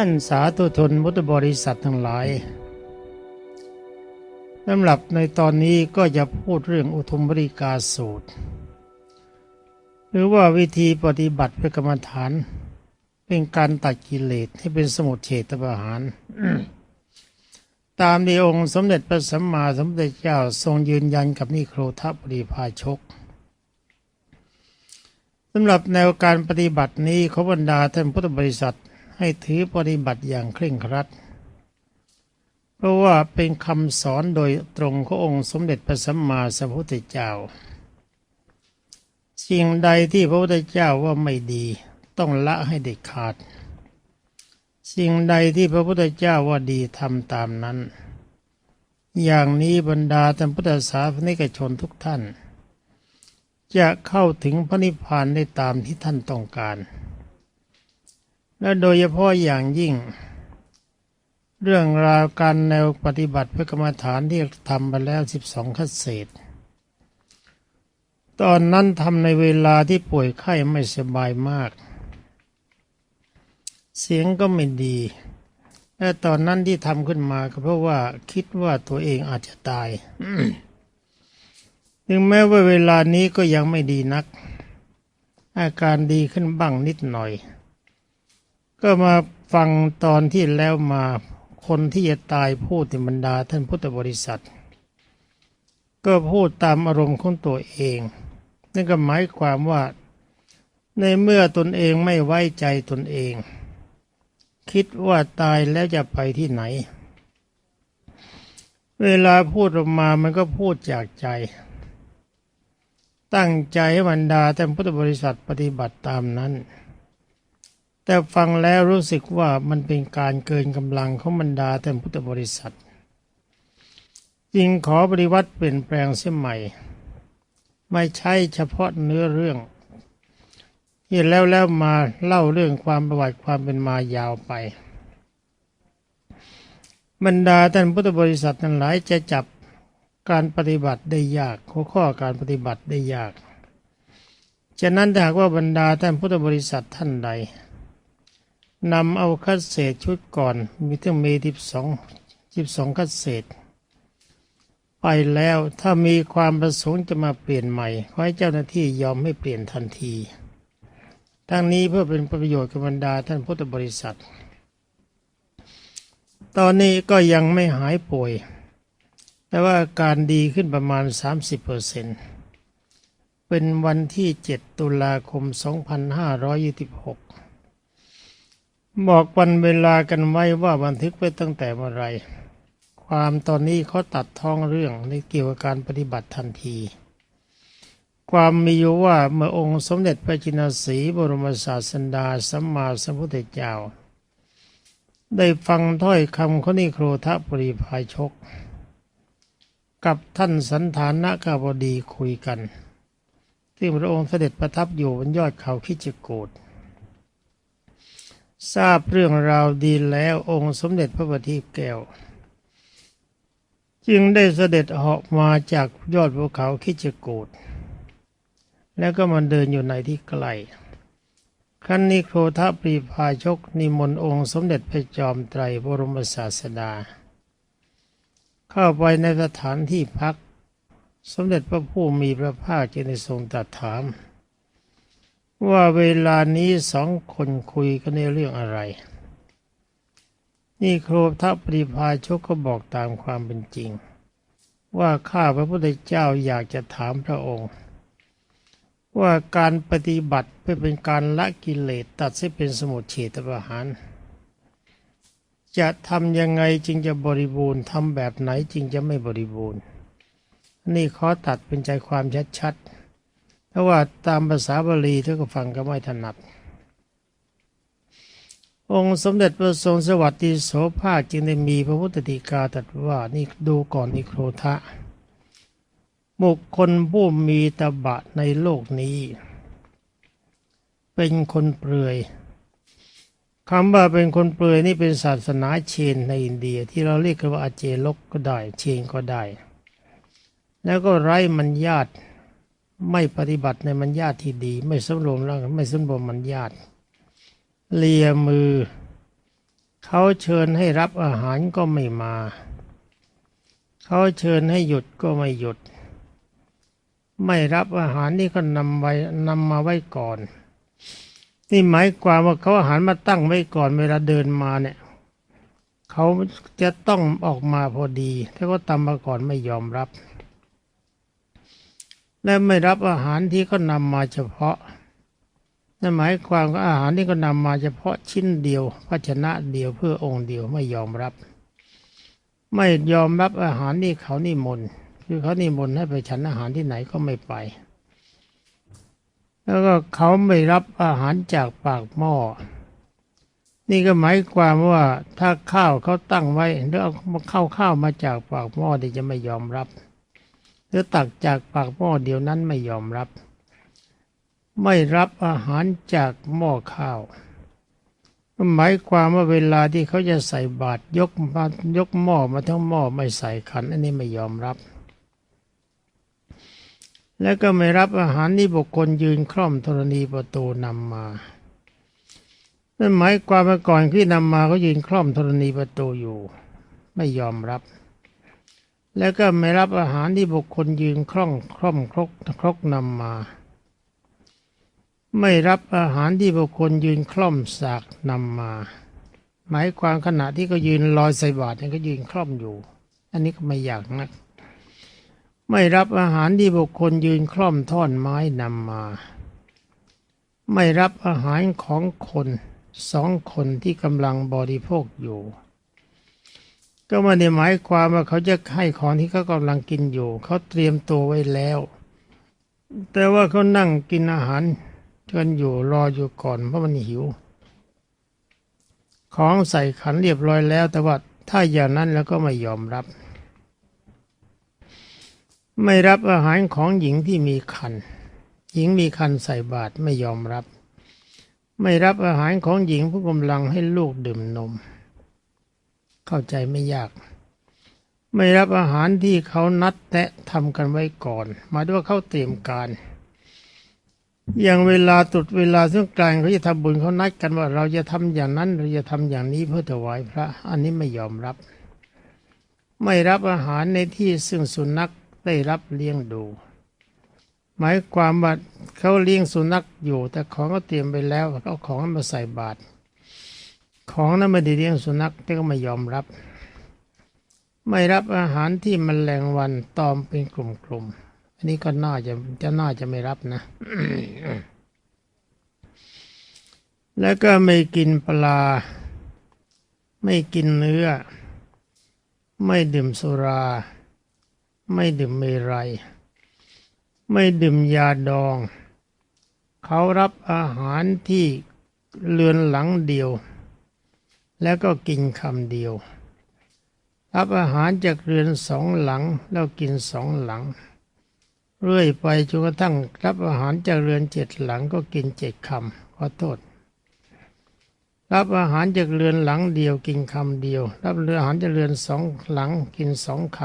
ท่านสาธุชนพุทธบริษัททั้งหลายสำหรับในตอนนี้ก็จะพูดเรื่องอุทุมบริกาสูตร หรือว่าวิธีปฏิบัติเพื่อกรรมฐาน เป็นการตัดกิเลสให้เป็นสมุทเฉตประหาร ตามที่องค์สมเด็จพระสัมมาสัมพุทธเจ้าทรงยืนยันกับนิโครธปริภาชกสำหรับแนวการปฏิบัตินี้ขบรรดาท่านพุทธบริษัท ให้ถือปฏิบัติอย่างเคร่งครัด เพราะว่าเป็นคำสอนโดยตรงขององค์สมเด็จพระสัมมาสัมพุทธเจ้า สิ่งใดที่พระพุทธเจ้าว่าไม่ดี ต้องละให้เด็ดขาด สิ่งใดที่พระพุทธเจ้าว่าดีทำตามนั้น อย่างนี้บรรดาท่านพุทธศาสนิกชนทุกท่าน จะเข้าถึงพระนิพพานได้ตามที่ท่านต้องการ และโดยเฉพาะอย่างยิ่ง เรื่องราวการแนวปฏิบัติเพื่อกรรมฐานที่ทำไปแล้วสิบองคัดเศษ ตอนนั้นทำในเวลาที่ป่วยไข้ไม่สบายมาก เสียงก็ไม่ดี และตอนนั้นที่ทำขึ้นมาก็เพราะว่าคิดว่าตัวเองอาจจะตายถึงแม้ว่าเวลานี้ก็ยังไม่ดีนัก อาการดีขึ้นบ้างนิดหน่อย ก็มาฟังตอนที่แล้วมาคนที่จะตายพูดในบรรดาท่านพุทธบริษัท ก็พูดตามอารมณ์ของตัวเอง นั่นก็หมายความว่า ในเมื่อตนเองไม่ไว้ใจตนเอง คิดว่าตายแล้วจะไปที่ไหน เวลาพูดออกมามันก็พูดจากใจ ตั้งใจให้บรรดาท่านพุทธบริษัทปฏิบัติตามนั้น แต่ฟังแล้วรู้สึกว่ามันเป็นการเกินกำลังของบรรดาท่านพุทธบริษัทจึงขอปฏิวัติเปลี่ยนแปลงเสียใหม่ ไม่ใช่เฉพาะเนื้อเรื่องที่แล้วแล้วมาเล่าเรื่องความประวัติความเป็นมายาวไป บรรดาท่านพุทธบริษัททั้งหลายจะจับการปฏิบัติได้ยากหัวข้อการปฏิบัติได้ยาก ฉะนั้นถ้าหากว่าบรรดาท่านพุทธบริษัทท่านใด นำเอาคัดเศษชุดก่อน มีทั้งมีสิบสองสิบสองคัดเศษ ไปแล้วถ้ามีความประสงค์จะมาเปลี่ยนใหม่ ขอให้เจ้าหน้าที่ยอมให้เปลี่ยนทันที ทั้งนี้เพื่อเป็นประโยชน์กับบรรดาท่านพุทธบริษัท ตอนนี้ก็ยังไม่หายป่วย แต่ว่าอาการดีขึ้นประมาณ 30เปอร์เซ็นต์เป็นวันที่ 7 ตุลาคม 2526 บอกวันเวลากันไว้ว่าบันทึกไว้ตั้งแต่เมื่อไร ความตอนนี้เขาตัดท้องเรื่องในเกี่ยวกับการปฏิบัติทันที ความมีอยู่ว่าเมื่อองค์สมเด็จพระจินสีบรมศาสดาสัมมาสัมพุทธเจ้า ได้ฟังถ้อยคำขอนิโครทปริภายชก กับท่านสันธานกาบดีคุยกัน ที่พระองค์เสด็จประทับอยู่บนยอดเขาคิจกูด ทราบเรื่องราวดีแล้วองค์สมเด็จพระบัณฑิตแก้ว จึงได้เสด็จเหาะมาจากยอดภูเขาคิจกูดแล้วก็มาเดินอยู่ในที่ไกลขั้นนิโครทปรีพาชกนิมนต์องค์สมเด็จพระจอมไตรบรมศาสดา เข้าไปในสถานที่พัก สมเด็จพระผู้มีพระภาคจึงได้ทรงตรัสถาม ว่าเวลานี้สองคนคุยกันในเรื่องอะไร นี่โครทัพปริพาชกก็บอกตามความเป็นจริง ว่าข้าพระพุทธเจ้าอยากจะถามพระองค์ ว่าการปฏิบัติเพื่อเป็นการละกิเลสตัดให้เป็นสมุทเฉตประหาร จะทำยังไงจึงจะบริบูรณ์ทำแบบไหนจึงจะไม่บริบูรณ์ นี่ขอตัดเป็นใจความชัดๆ เพราะว่าตามภาษาบาลีท่านก็ฟังก็ไม่ถนัด องค์สมเด็จพระทรงสวัสดิโสภาคจึงได้มีพระพุทธติกาตรัสว่านี่ดูก่อนนิโครทะบุคคลผู้มีตบะในโลกนี้ เป็นคนเปลือยคำว่าเป็นคนเปลือยนี่เป็นศาสนาเชนในอินเดียที่เราเรียกกันว่าอาเจลกก็ได้ เชนก็ได้ แล้วก็ไร้มันญาติ ไม่ปฏิบัติในมันญาติที่ดี ไม่สำรวมร่างไม่สำรวมมันญาติเลียมือ เขาเชิญให้รับอาหารก็ไม่มา เขาเชิญให้หยุดก็ไม่หยุด ไม่รับอาหารนี่ก็นำไว้นำมาไว้ก่อน นี่หมายความว่าเขาอาหารมาตั้งไว้ก่อนเวลาเดินมาเนี่ยเขาจะต้องออกมาพอดีถ้าเขาตามมาก่อนไม่ยอมรับ และไม่รับอาหารที่เขานำมาเฉพาะนั่นหมายความว่าอาหารที่เขานำมาเฉพาะชิ้นเดียวภาชนะเดียวเพื่อองค์เดียวไม่ยอมรับ ไม่ยอมรับอาหารที่เขานิมนต์คือเขานิมนต์ให้ไปฉันอาหารที่ไหนก็ไม่ไป แล้วก็เขาไม่รับอาหารจากปากหม้อนี่ก็หมายความว่าถ้าข้าวเขาตั้งไว้หรือเอาข้าวข้าวมาจากปากหม้อที่จะไม่ยอมรับ หรือตักจากปากหม้อเดียวนั้นไม่ยอมรับ ไม่รับอาหารจากหม้อข้าวหมายความว่าเวลาที่เขาจะใส่บาตรยกมายกหม้อมาทั้งหม้อไม่ใส่ขัน อันนี้ไม่ยอมรับ แล้วก็ไม่รับอาหารที่บุคคลยืนคล่อมธรณีประตูนำมานั่นหมายความว่าก่อนที่นำมาเขายืนคล่อมธรณีประตูอยู่ ไม่ยอมรับ แล้วก็ไม่รับอาหารที่บุคคลยืนคล่องคล่อมครกครกนำมา ไม่รับอาหารที่บุคคลยืนคล่อมสากนำมา หมายความขณะที่เขายืนลอยใส่บาตรนี่ก็ยืนคล่อมอยู่ อันนี้ก็ไม่อยากนัก ไม่รับอาหารที่บุคคลยืนคล่อมท่อนไม้นำมา ไม่รับอาหารของคนสองคนที่กำลังบริโภคอยู่ ก็ไม่ได้หมายความว่าเขาจะให้ของที่เขากำลังกินอยู่ เขาเตรียมตัวไว้แล้ว แต่ว่าเขานั่งกินอาหารกันอยู่รออยู่ก่อนเพราะมันหิว ของใส่ขันเรียบร้อยแล้ว แต่ว่าถ้าอย่างนั้นแล้วก็ไม่ยอมรับ ไม่รับอาหารของหญิงที่มีคันหญิงมีคันใส่บาตรไม่ยอมรับ ไม่รับอาหารของหญิงผู้กำลังให้ลูกดื่มนม เข้าใจไม่ยาก ไม่รับอาหารที่เขานัดแตะทำกันไว้ก่อน มาด้วยเขาเตรียมการ อย่างเวลาตรุดเวลาสงกรานต์เขาจะทำบุญเขานัดกันว่าเราจะทำอย่างนั้นเราจะทำอย่างนี้เพื่อถวายพระ อันนี้ไม่ยอมรับ ไม่รับอาหารในที่ซึ่งสุนัขได้รับเลี้ยงดูหมายความว่าเขาเลี้ยงสุนัขอยู่ แต่ของก็เตรียมไปแล้วเอาของมาใส่บาตร ของนั้นไม่ได้เลี้ยงสุนัขแต่ก็ไม่ยอมรับ ไม่รับอาหารที่มันแมลงวันตอมเป็นกลุ่มๆอันนี้ก็น่าจะจะน่าจะไม่รับนะแล้วก็ไม่กินปลา ไม่กินเนื้อ ไม่ดื่มสุรา ไม่ดื่มเมรัย ไม่ดื่มยาดอง เขารับอาหารที่เรือนหลังเดียว แล้วก็กินคำเดียว รับอาหารจากเรือนสองหลังแล้วกินสองหลัง เรื่อยไปจนกระทั่งรับอาหารจากเรือนเจ็ดหลังก็กินเจ็ดคำขอโทษ รับอาหารจากเรือนหลังเดียวกินคำเดียว รับเรืออาหารจากเรือนสองหลังกินสองค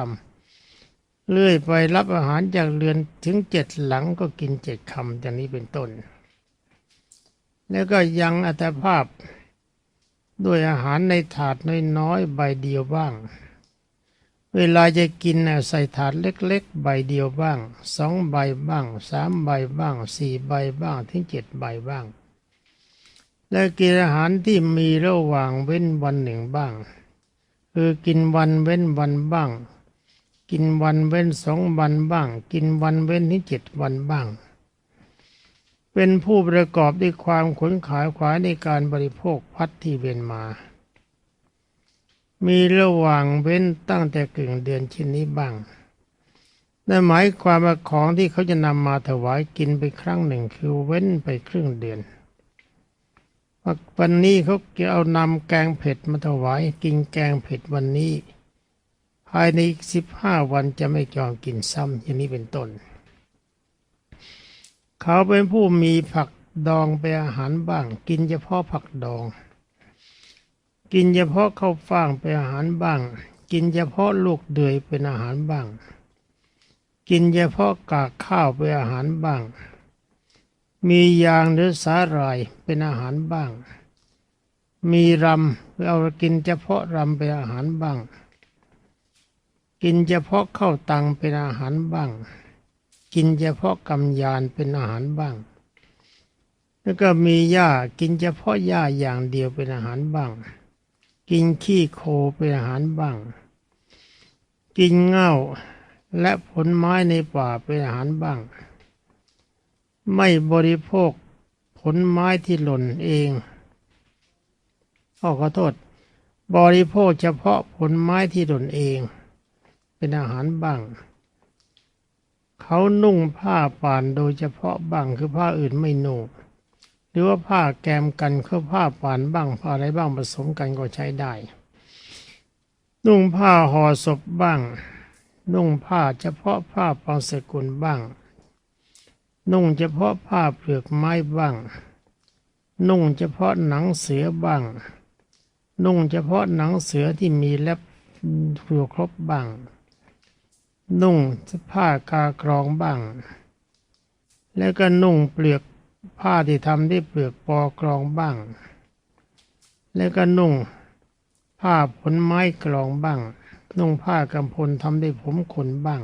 ำเรื่อยไปรับอาหารจากเรือนถึงเจ็ดหลังก็กินเจ็ดคำอย่างนี้เป็นต้น แล้วก็ยังอัตภาพ ด้วยอาหารในถาดน้อยๆใบเดียวบ้าง เวลาจะกินน่ะใส่ถาดเล็ก ๆ ใบเดียวบ้างสองใบบ้างสามใบบ้างสี่ใบบ้างถึงเจ็ดใบบ้าง และกินอาหารที่มีระหว่างเว้นวันหนึ่งบ้าง คือกินวันเว้นวันบ้าง กินวันเว้นสองวันบ้าง กินวันเว้นที่เจ็ดวันบ้าง เป็นผู้ประกอบด้วยความขนขายขวายในการบริโภคพัดที่เวียนมา มีระหว่างเว้นตั้งแต่กึ่งเดือนเช่นนี้บ้างนั่นหมายความว่าของที่เขาจะนำมาถวายกินไปครั้งหนึ่งคือเว้นไปครึ่งเดือนวันนี้เขาจะเอานำแกงเผ็ดมาถวายกินแกงเผ็ดวันนี้ ภายในสิบห้าวันจะไม่ยอมกินซ้ำอย่างนี้เป็นต้น เขาเป็นผู้มีผักดองเป็นอาหารบ้าง กินเฉพาะผักดอง กินเฉพาะข้าวฟ่างเป็นอาหารบ้าง กินเฉพาะลูกเดือยเป็นอาหารบ้าง กินเฉพาะกากข้าวเป็นอาหารบ้าง มียางหรือสาหร่ายเป็นอาหารบ้าง มีรำเอากินเฉพาะรำเป็นอาหารบ้าง กินเฉพาะข้าวตังเป็นอาหารบ้าง กินเฉพาะกำยานเป็นอาหารบ้าง แล้วก็มีหญ้ากินเฉพาะหญ้าอย่างเดียวเป็นอาหารบ้าง กินขี้โคเป็นอาหารบ้าง กินเง่าและผลไม้ในป่าเป็นอาหารบ้าง ไม่บริโภคผลไม้ที่หล่นเองขอขอโทษ บริโภคเฉพาะผลไม้ที่หล่นเอง เป็นอาหารบ้าง เขานุ่งผ้าป่านโดยเฉพาะบ้างคือผ้าอื่นไม่นุ่งหรือว่าผ้าแกมกันคือผ้าป่านบ้างผ้าอะไรบ้างผสมกันก็ใช้ได้ นุ่งผ้าห่อศพบ้าง นุ่งผ้าเฉพาะผ้าปองสกุลบ้าง นุ่งเฉพาะผ้าเปลือกไม้บ้าง นุ่งเฉพาะหนังเสือบ้าง นุ่งเฉพาะหนังเสือที่มีเล็บผูครบบ้าง นุ่งผ้ากากรองบ้าง แล้วก็นุ่งเปลือกผ้าที่ทำด้วยเปลือกปอกรองบ้าง แล้วก็นุ่งผ้าผลไม้กรองบ้าง นุ่งผ้ากำพลทำด้วยผมขนบ้าง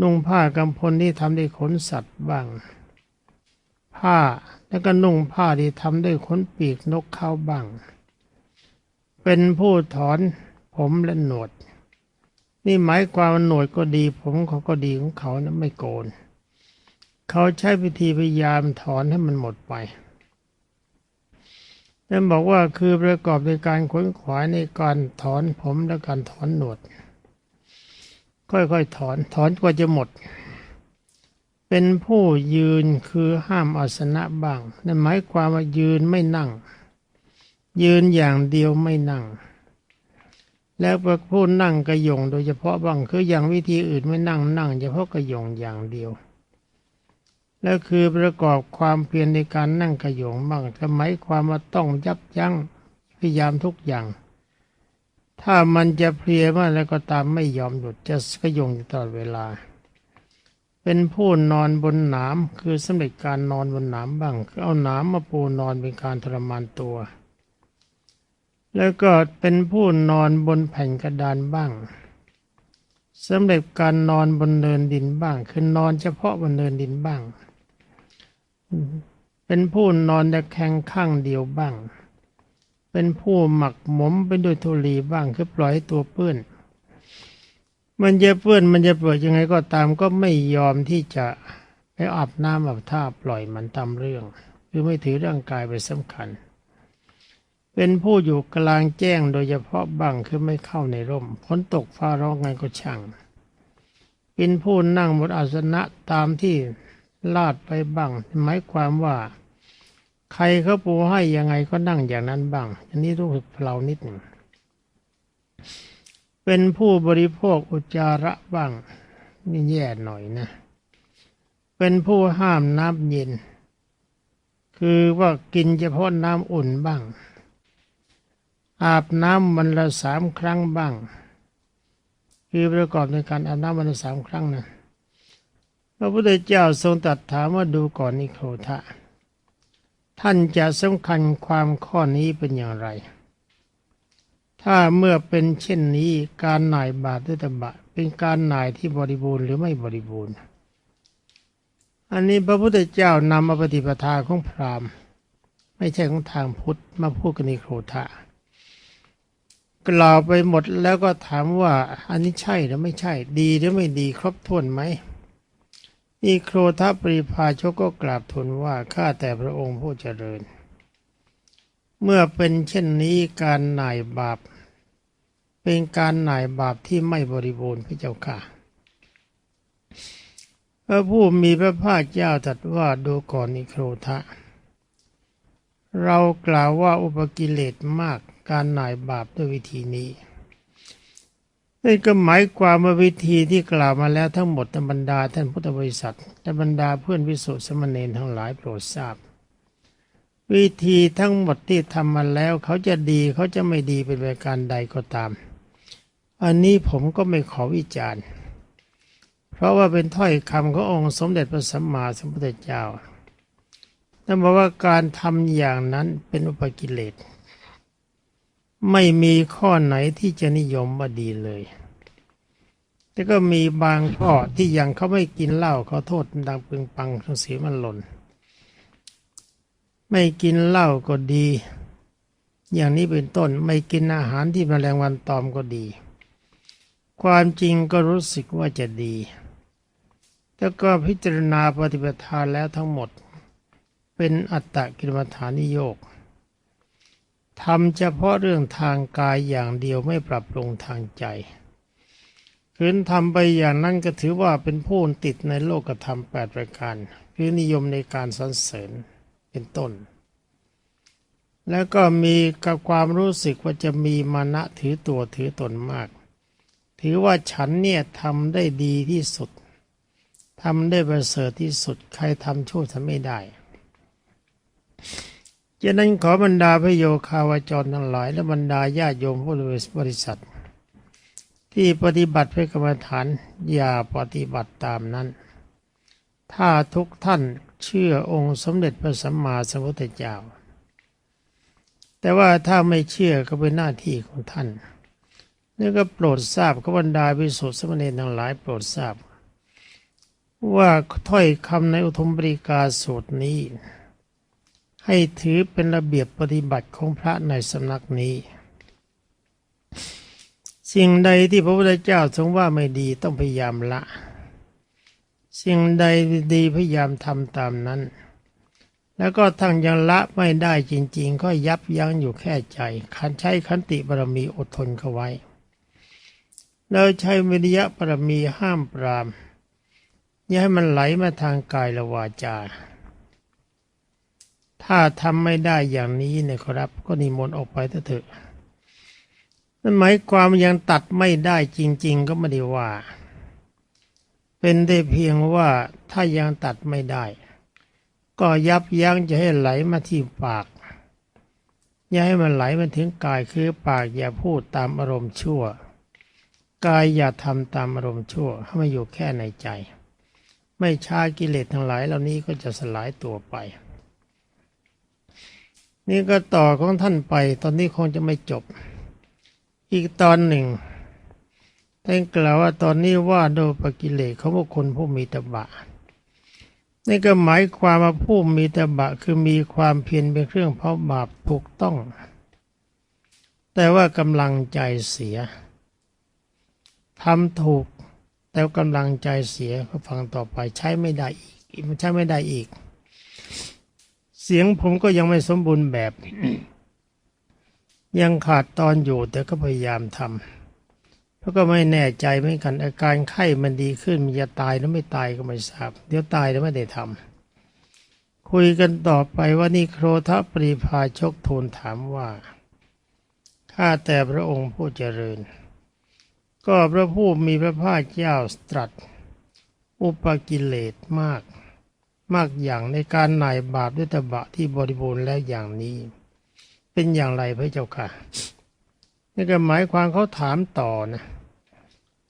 นุ่งผ้ากำพลที่ทำด้วยขนสัตว์บ้าง ผ้าแล้วก็นุ่งผ้าที่ทำด้วยขนปีกนกเขาบ้าง เป็นผู้ถอนผมและหนวด นี่หมายความว่าหนวดก็ดี ผมเขาก็ดีของเขานะไม่โกน เขาใช้วิธีพยายามถอนให้มันหมดไปนั่นบอกว่าคือประกอบในการขวนขวายในการถอนผมและการถอนหนวด ค่อยๆถอนถอนกว่าจะหมด เป็นผู้ยืนคือห้ามอาสนะบ้างนั่นหมายความว่ายืนไม่นั่ง ยืนอย่างเดียวไม่นั่ง แล้วผู้นั่งกระยงโดยเฉพาะบ้างคืออย่างวิธีอื่นไม่นั่งนั่งเฉพาะกระยงอย่างเดียว แล้วคือประกอบความเพียรในการนั่งกระยงบ้างก็หมายความว่าต้องยับยั้งพยายามทุกอย่าง ถ้ามันจะเพลียมากแล้วก็ตามไม่ยอมหยุดจะกระยงอยู่ตลอดเวลา เป็นผู้นอนบนหนามคือสำเร็จการนอนบนหนามบ้างคือเอาหนามมาปูนอนเป็นการทรมานตัว แล้วก็เป็นผู้นอนบนแผ่นกระดานบ้างสำเร็จการนอนบนเนินดินบ้าง คือนอนเฉพาะบนเนินดินบ้าง เป็นผู้นอนตะแคงข้างเดียวบ้าง เป็นผู้หมักหมมไปด้วยธุลีบ้าง คือปล่อยให้ตัวเปื้อน มันจะเปื้อนมันจะเปื้อนยังไงก็ตามก็ไม่ยอมที่จะไปอาบน้ำอาบท่าปล่อยมันตามเรื่อง คือไม่ถือร่างกายไปนสำคัญ เป็นผู้อยู่กลางแจ้งโดยเฉพาะบ้างคือไม่เข้าในร่มฝนตกฟ้าร้องไงก็ช่าง เป็นผู้นั่งบนอาสนะตามที่ลาดไปบ้างหมายความว่า ใครเขาปูให้ยังไงก็นั่งอย่างนั้นบ้าง อันนี้รู้สึกเพลานิดหนึ่งเป็นผู้บริโภคอุจจาระบ้างนี่แย่หน่อยนะ เป็นผู้ห้ามน้ำเย็น คือว่ากินเฉพาะน้ำอุ่นบ้าง อาบน้ำวันละสามครั้งบ้างคือประกอบในการอาบน้ำวันละสามครั้งนะพระพุทธเจ้าทรงตรัสถามว่าดูก่อนนิโครธะท่านจะสำคัญความข้อนี้เป็นอย่างไร ถ้าเมื่อเป็นเช่นนี้การหน่ายบาตรด้วยตบะ เป็นการหน่ายที่บริบูรณ์หรือไม่บริบูรณ์ อันนี้พระพุทธเจ้านำมาปฏิปทาของพราหมณ์ ไม่ใช่ของทางพุทธมาพูดกันนิโครธะ กล่าวไปหมดแล้วก็ถามว่าอันนี้ใช่หรือไม่ใช่ ดีหรือไม่ดีครบถ้วนไหมนี่โครทัปริพาชกก็กราบทูลว่าข้าแต่พระองค์ผู้เจริญ เมื่อเป็นเช่นนี้การหน่ายบาป เป็นการหน่ายบาปที่ไม่บริบูรณ์พระเจ้าค่ะพระผู้มีพระภาคเจ้าตรัสว่าดูก่อนนิโครทะ เรากล่าวว่าอุปกิเลสมาก การหน่ายบาปด้วยวิธีนี้นั่ก็หมายความว่าวิธีที่กล่าวมาแล้วทั้งหมดธรรมดาท่านพุทธบริษัทและบรรดาเพื่อนวิสุทธิสมณเณรทั้งหลายโปรดทราบ วิธีทั้งหมดที่ทำมาแล้วเขาจะดีเขาจะไม่ดีเป็นประการใดก็ตาม อันนี้ผมก็ไม่ขอวิจารณ์ เพราะว่าเป็นถ้อยคำขององค์สมเด็จพระสัมมาสัมพุทธเจ้าท่านบอกว่าการทำอย่างนั้นเป็นอุปกิเลส ไม่มีข้อไหนที่จะนิยมว่าดีเลย แต่ก็มีบางข้อที่ยังเขาไม่กินเหล้าเขาโทษดังปึงปังทังเสียมันหล่น ไม่กินเหล้าก็ดี อย่างนี้เป็นต้นไม่กินอาหารที่แมลงวันตอมก็ดี ความจริงก็รู้สึกว่าจะดี แล้วก็พิจารณาปฏิปทาแล้วทั้งหมด เป็นอัตตกิลมัฐานิโยก ทำเฉพาะเรื่องทางกายอย่างเดียวไม่ปรับปรุงทางใจคืนทำไปอย่างนั้นก็ถือว่าเป็นผู้ติดในโลกธรรมแปดประการคือนิยมในการสรรเสริญเป็นต้น แล้วก็มีกับความรู้สึกว่าจะมีมานะถือตัวถือตนมาก ถือว่าฉันเนี่ยทำได้ดีที่สุดทำได้ประเสริฐที่สุดใครทำชั่วทำไม่ได้ ฉะนั้นขอบรรดาพระโยคาวาจรทั้งหลาย และบรรดาญาโยมผู้บริษัท ที่ปฏิบัติเพื่อกรรมฐานอย่าปฏิบัติตามนั้น ถ้าทุกท่านเชื่อองค์สมเด็จพระสัมมาสัมพุทธเจ้า แต่ว่าถ้าไม่เชื่อก็เป็นหน้าที่ของท่านนี่ก็โปรดทราบขบรรดาวิสุทธิสมณีทั้งหลายโปรดทราบ ว่าถ้อยคำในอุทมบริกาสูตรนี้ ให้ถือเป็นระเบียบปฏิบัติของพระในสำนักนี้ สิ่งใดที่พระพุทธเจ้าทรงว่าไม่ดีต้องพยายามละ สิ่งใดดีพยายามทำตามนั้น แล้วก็ทั้งยังละไม่ได้จริง ๆ ก็ยับยั้งอยู่แค่ใจ คันใช้ขันติบารมีอดทนเข้าไว้เราใช้วิริยะปรมีห้ามปรามอย่าให้มันไหลมาทางกายและวาจา ถ้าทำไม่ได้อย่างนี้เนี่ยครับ ก็นิมนต์ออกไปเถอะนั่นหมายความยังตัดไม่ได้จริง ๆ ก็ไม่ได้ว่า เป็นได้เพียงว่าถ้ายังตัดไม่ได้ ก็ยับยั้งจะให้ไหลมาที่ปาก อย่าให้มันไหลมาถึงกายคือปากอย่าพูดตามอารมณ์ชั่ว กายอย่าทำตามอารมณ์ชั่ว ให้มาอยู่แค่ในใจ ไม่ช้ากิเลสทั้งหลายเหล่านี้ก็จะสลายตัวไป นี่ก็ต่อของท่านไป ตอนนี้คงจะไม่จบ อีกตอนหนึ่งท่านกล่าวว่าตอนนี้ว่าโดยปกิเลสเขาบุคคลผู้มีตบะ นี่ก็หมายความว่าผู้มีตบะคือมีความเพียรเป็นเครื่องเผาบาปถูกต้อง แต่ว่ากำลังใจเสียทำถูกแต่กำลังใจเสียก็ฟังต่อไปใช้ไม่ได้อีกมันใช้ไม่ได้อีก เสียงผมก็ยังไม่สมบูรณ์แบบ ยังขาดตอนอยู่แต่ก็พยายามทำเพราะก็ไม่แน่ใจเหมือนกันอาการไข้มันดีขึ้นมันจะตายหรือไม่ตายก็ไม่ทราบ เดี๋ยวตายแล้วไม่ได้ทำคุยกันต่อไปว่านี่โครทปรีพาชกทูลถามว่าข้าแต่พระองค์ผู้เจริญ ก็พระผู้มีพระภาคเจ้าตรัส อุปกิเลสมาก มากอย่างในการหน่ายบาปด้วยตบะที่บริบูรณ์แล้วอย่างนี้ เป็นอย่างไรพระเจ้าค่ะนี่ก็หมายความเขาถามต่อนะ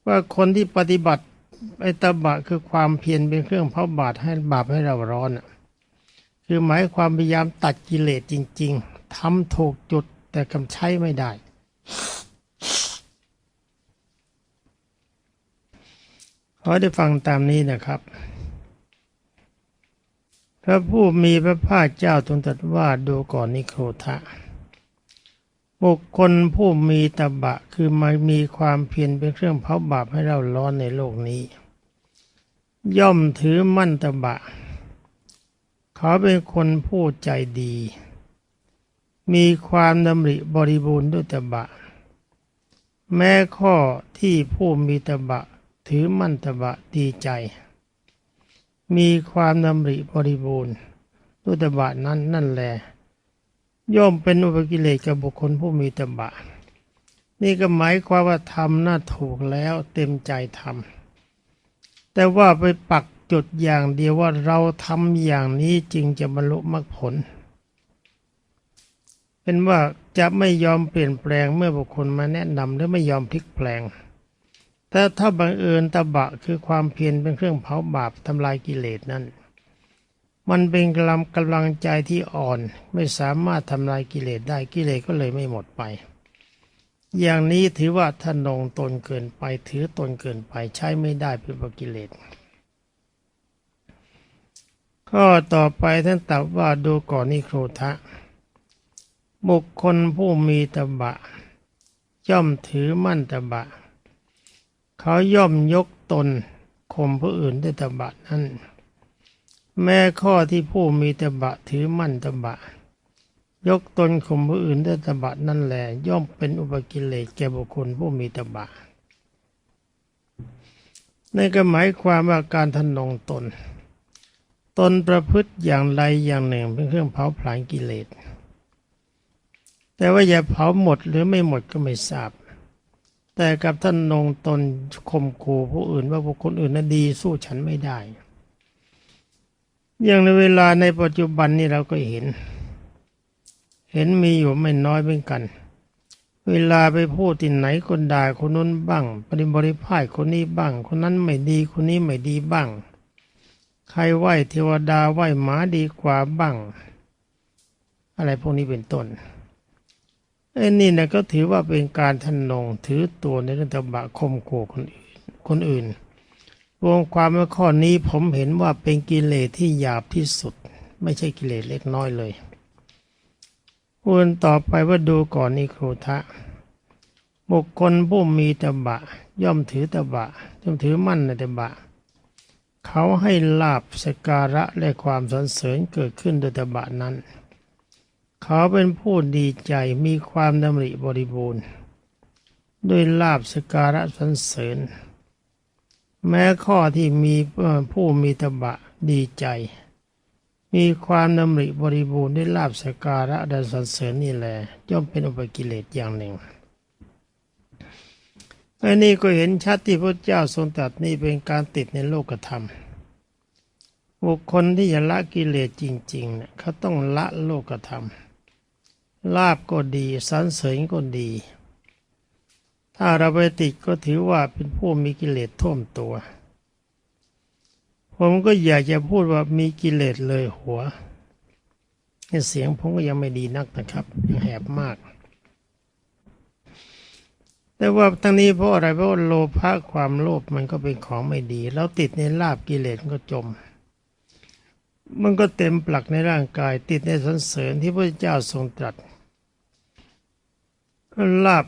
ว่าคนที่ปฏิบัติไอตบะคือความเพียรเป็นเครื่องเผาบาปให้บาปให้เราร้อนคือหมายความพยายามตัดกิเลสจริง ๆทำถูกจุดแต่กำใช้ไม่ได้ขอได้ฟังตามนี้นะครับ พระผู้มีพระภาคเจ้าทรงตรัสว่าดูก่อนนิโครธะ บุคคลผู้มีตบะคือมามีความเพียรเป็นเครื่องเผาบาปให้เราร้อนในโลกนี้ ย่อมถือมั่นตบะ เขาเป็นคนผู้ใจดี มีความดำริบริบูรณ์ด้วยตบะ แม้ข้อที่ผู้มีตบะ ถือมั่นตบะดีใจ มีความดำริบริบูรณ์ด้วยตบะนั้นนั่นแหละย่อมเป็นอุปกิเลสกับบุคคลผู้มีตบะ นี่ก็หมายความว่าทำน่าถูกแล้วเต็มใจทำแต่ว่าไปปักจุดอย่างเดียวว่าเราทำอย่างนี้จึงจะบรรลุมรรคผล เป็นว่าจะไม่ยอมเปลี่ยนแปลงเมื่อบุคคลมาแนะนำและไม่ยอมพลิกแปลง แต่ถ้าบังเอิญตบะคือความเพียรเป็นเครื่องเผาบาปทำลายกิเลสนั้นมันเป็นกำลังกำลังใจที่อ่อนไม่สามารถทำลายกิเลสได้กิเลสก็เลยไม่หมดไป อย่างนี้ถือว่าทะนงตนเกินไปถือตนเกินไปใช้ไม่ได้เป็นปกิเลสข้อต่อไปท่านตรัสว่าดูก่อนนิโครทะ บุคคลผู้มีตบะย่อมถือมั่นตบะ เขาย่อมยกตนข่มผู้อื่นด้วยตบะนั้น แม้ข้อที่ผู้มีตบะถือมั่นตบะ ยกตนข่มผู้อื่นด้วยตบะนั่นแหละย่อมเป็นอุปกิเลสแก่บุคคลผู้มีตบะในก็หมายความว่าการทนงตน ตนประพฤติอย่างใดอย่างหนึ่งเป็นเครื่องเผาผลาญกิเลส แต่ว่าอย่าเผาหมดหรือไม่หมดก็ไม่ทราบ แต่กับท่านนงตนข่มขู่ผู้อื่นว่าบุคคลอื่นนั้นดีสู้ฉันไม่ได้ อย่างในเวลาในปัจจุบันนี้เราก็เห็น เห็นมีอยู่ไม่น้อยเหมือนกัน เวลาไปพูดที่ไหนคนด่าคนนู้นบ้างปฏิบริพายคนนี้บ้าง คนนั้นไม่ดีคนนี้ไม่ดีบ้าง ใครไหวเทวดาไหวหมาดีกว่าบ้าง อะไรพวกนี้เป็นต้น ไอ้นี่นะก็ถือว่าเป็นการทนงถือตัวในเรื่องตบะคมขู่คนอื่นคนอื่นรวมความว่าข้อนี้ผมเห็นว่าเป็นกิเลสที่หยาบที่สุด ไม่ใช่กิเลสเล็กน้อยเลยวนต่อไปว่าดูก่อนนิโครทะ บุคคลผู้มีตบะ ย่อมถือตบะ ย่อมถือมั่นในตบะ เขาให้ลาบสการะและความสรรเสริญเกิดขึ้นโดยตบะนั้น เขาเป็นผู้ดีใจมีความดำริบริบูรณ์ ด้วยลาบสการะสรรเสริญ แม้ข้อที่มีผู้มีตบะดีใจ มีความดำริบริบูรณ์ด้วยลาบสการะและสรรเสริญนี่แหละย่อมเป็นอุปกิเลสอย่างหนึ่งอันนี้ก็เห็นชัดที่พระเจ้าทรงตรัสนี่เป็นการติดในโลกธรรม บุคคลที่จะละกิเลสจริงๆเนี่ยเขาต้องละโลกธรรม ลาบก็ดีสรรเสริญก็ดี ถ้าเราไปติดก็ถือว่าเป็นผู้มีกิเลสท่วมตัว ผมก็อยากจะพูดว่ามีกิเลสเลยหัวเสียงผมก็ยังไม่ดีนักนะครับยังแหบมาก แต่ว่าทั้งนี้เพราะอะไรเพราะโลภะความโลภมันก็เป็นของไม่ดี แล้วติดในลาบกิเลสก็จม มันก็เต็มปลักในร่างกาย ติดในสันเสริญที่พระเจ้าทรงตรัส ลาบ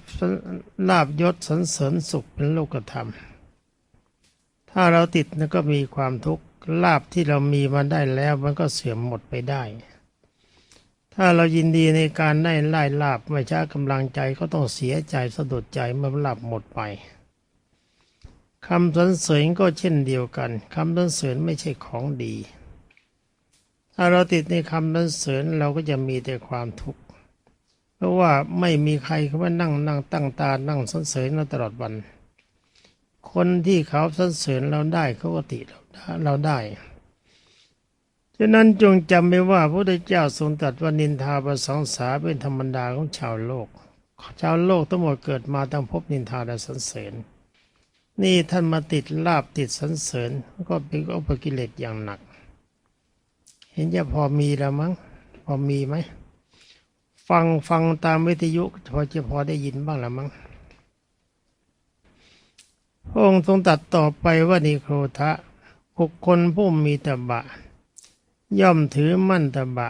ลาบยศสันเสริญสุขเป็นโลกธรรม ถ้าเราติดนั่นก็มีความทุกข์ลาบที่เรามีมาได้แล้วมันก็เสื่อมหมดไปได้ ถ้าเรายินดีในการได้ไล่ลาบไม่ช้ากำลังใจก็ต้องเสียใจสะดุดใจเมื่อลาบหมดไปคำสรรเสริญก็เช่นเดียวกันคำสรรเสริญไม่ใช่ของดี ถ้าเราติดในคำสรรเสริญเราก็จะมีแต่ความทุกข์ เพราะว่าไม่มีใครเขาว่านั่งนั่งตั้งตา นั่งสรรเสริญเราตลอดวัน คนที่เขาสรรเสริญเราได้เขาก็ติเราเราได้ฉะนั้นจงจำไว้ว่าพระพุทธเจ้าทรงตรัสว่านินทาประสงสาเป็นธรรมดาของชาวโลก ชาวโลกทั้งหมดเกิดมาต้องพบนินทาและสรรเสริญ นี่ท่านมาติดลาบติดสรรเสริญก็เป็นอุปกิเลสอย่างหนัก เห็นจะพอมีแล้วมั้งพอมีไหม ฟังฟังตามวิทยุพอจะพอได้ยินบ้างแล้วมั้งพระองค์ทรงตัดต่อไปว่านิโครทะบุคคลผู้มีตบะ ย่อมถือมั่นตบะ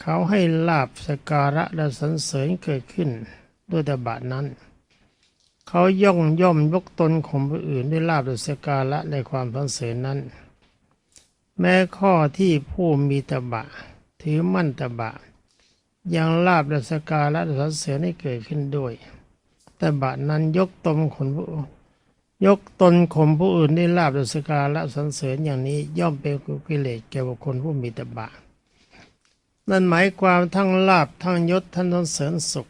เขาให้ลาบสการะและสรรเสริญเกิดขึ้นด้วยตบะนั้น เขาย่องย่อมยกตนของผู้อื่นด้วยลาบด้วยสการะและความสรรเสริญนั้น แม้ข้อที่ผู้มีตบะ ถือมั่นตบะ ยังลาบและสการและสรรเสริญให้เกิดขึ้นด้วย แต่บะนั้นยกตนคนผู้ยกตนข่มผู้อื่นได้ลาบดุสการและสรรเสริญอย่างนี้ย่อมเป็นกิเลสแก่บุคคลผู้มีตบะนั่นหมายความทั้งลาบทั้งยศทั้งสรรเสริญสุข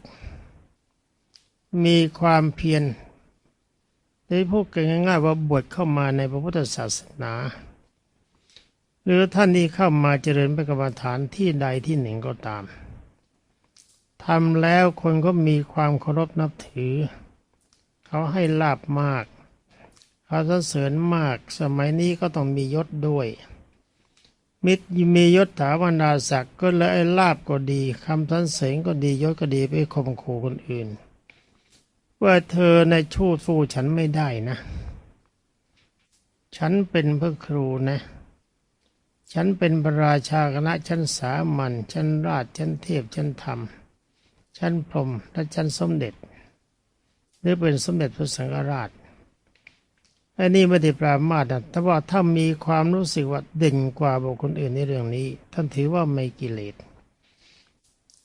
มีความเพียรได้พูดกันง่ายๆว่าบวชเข้ามาในพระพุทธศาสนา หรือท่านที่เข้ามาเจริญพระกรรมฐานที่ใดที่หนึ่งก็ตาม ทำแล้วคนก็มีความเคารพนับถือ เขาให้ลาบมาก เขาสรรเสริญมาก สมัยนี้ก็ต้องมียศด้วย มิตรมียศถาบรรดาศักดิ์ก็เลยลาบก็ดีคำสรรเสริญก็ดียศก็ดีไปข่มขู่คนอื่น ว่าเธอในชู้สู้ฉันไม่ได้นะ ฉันเป็นพระครูนะฉันเป็นพระราชาคณะชั้นสามัญชั้นราชชั้นเทพชั้นธรรม ชั้นพรมและชั้นสมเด็จ หรือเป็นสมเด็จพระสังฆราชอันนี้ไม่ได้ปรามาสนะแต่ว่าถ้ามีความรู้สึกว่าเด่นกว่าบุคคลอื่นในเรื่องนี้ ท่านถือว่าไม่กิเลส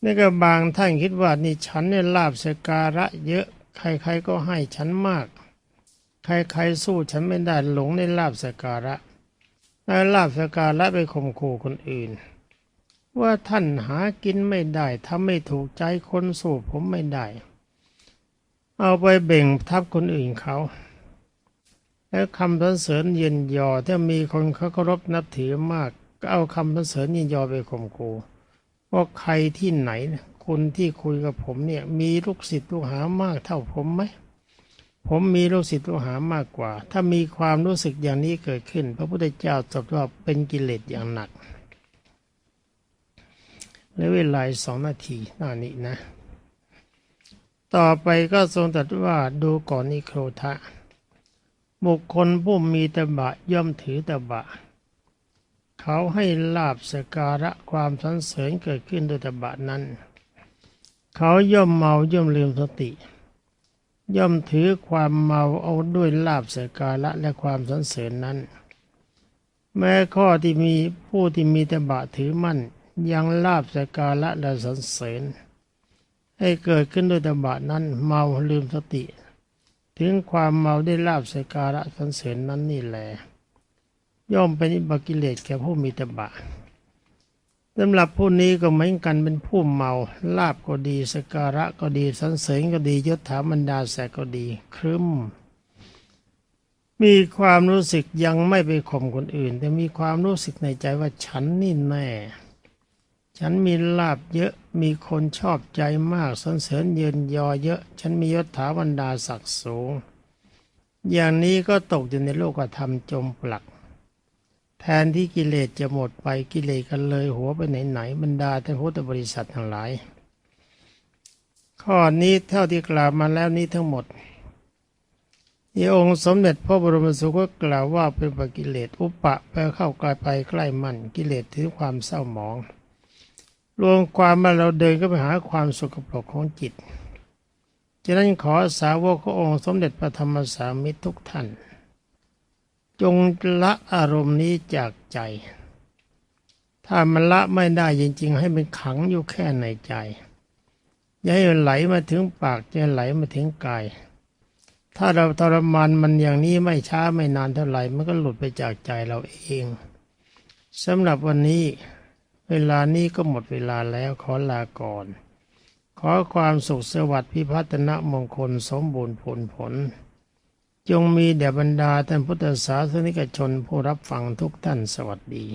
นี่ก็บางท่านคิดว่านี่ฉันเนี่ยลาบสการะเยอะ ใครๆก็ให้ฉันมาก ใครๆสู้ฉันไม่ได้หลงในลาบสการะในลาบสการะไปข่มขู่คนอื่น ว่าท่านหากินไม่ได้ทำไม่ถูกใจคนสู้ผมไม่ได้ เอาไปเบ่งทับคนอื่นเขา แล้วคำสรรเสริญเย็นยอถ้ามีคนเขาเคารพนับถือมาก ก็เอาคำสรรเสริญเย็นยอไปข่มขู่ว่าใครที่ไหนคนที่คุยกับผมเนี่ยมีลูกศิษย์ลูกหามากเท่าผมไหมผมมีลูกศิษย์ลูกหามากกว่า ถ้ามีความรู้สึกอย่างนี้เกิดขึ้น พระพุทธเจ้าตรัสว่าเป็นกิเลสอย่างหนัก หลือเวลาสองนาทีหน้านี้นะ ต่อไปก็ทรงตรัสว่าดูก่อนนิโครทะ บุคคลผู้มีตบะย่อมถือตบะ เขาให้ลาบสการะความสรรเสริญเกิดขึ้นโดยตบะนั้น เขาย่อมเมาย่อมลืมสติ ย่อมถือความเมาเอาด้วยลาบสการะและความสรรเสริญนั้น แม้ข้อที่มีผู้ที่มีตบะถือมั่น ยังลาบสการะและสรรเสริญ ให้เกิดขึ้นด้วยตบะนั้น เมาลืมสติ ถึงความเมาได้ลาบสการะสรรเสริญนั้นนี่แหละย่อมเป็นอิบกิเลสแก่ผู้มีตบะสำหรับผู้นี้ก็เหมือนกันเป็นผู้เมาลาบก็ดีสการะก็ดีสรรเสริญก็ดียศถาบรรดาแสกก็ดีครึ้ม มีความรู้สึกยังไม่ไปข่มคนอื่น แต่มีความรู้สึกในใจว่าฉันนี่แน่ ฉันมีลาบเยอะมีคนชอบใจมากสรรเสริญเยินยอเยอะ ฉันมียศถาบรรดาศักดิ์สูง อย่างนี้ก็ตกอยู่ในโลกธรรมจมปลัก แทนที่กิเลสจะหมดไปกิเลสกันเลยหัวไปไหนๆบรรดาท่านพุทธบริษัททั้งหลาย ข้อนี้เท่าที่กล่าวมาแล้วนี้ทั้งหมดที่องค์สมเด็จพระบรมสุคตกล่าวว่าเป็นปกิเลสอุปะแปลเข้ากายไปใกล้มันกิเลสถือความเศร้าหมอง รวมความมาเราเดินก็ไปหาความสกปรกของจิตฉะนั้นขอสาวกขององค์สมเด็จพระธรรมสามิตรทุกท่าน จงละอารมณ์นี้จากใจ ถ้ามันละไม่ได้จริง ๆ ให้มันขังอยู่แค่ในใจอย่าให้มันไหลมาถึงปากจะไหลมาถึงกาย ถ้าเราทรมานมันอย่างนี้ไม่ช้าไม่นานเท่าไหร่มันก็หลุดไปจากใจเราเองสำหรับวันนี้ เวลานี้ก็หมดเวลาแล้วขอลาก่อน ขอความสุขสวัสดิ์พิพัฒนมงคลสมบูรณ์ผลผล จงมีแด่บรรดาท่านพุทธศาสนิกชนผู้รับฟังทุกท่านสวัสดี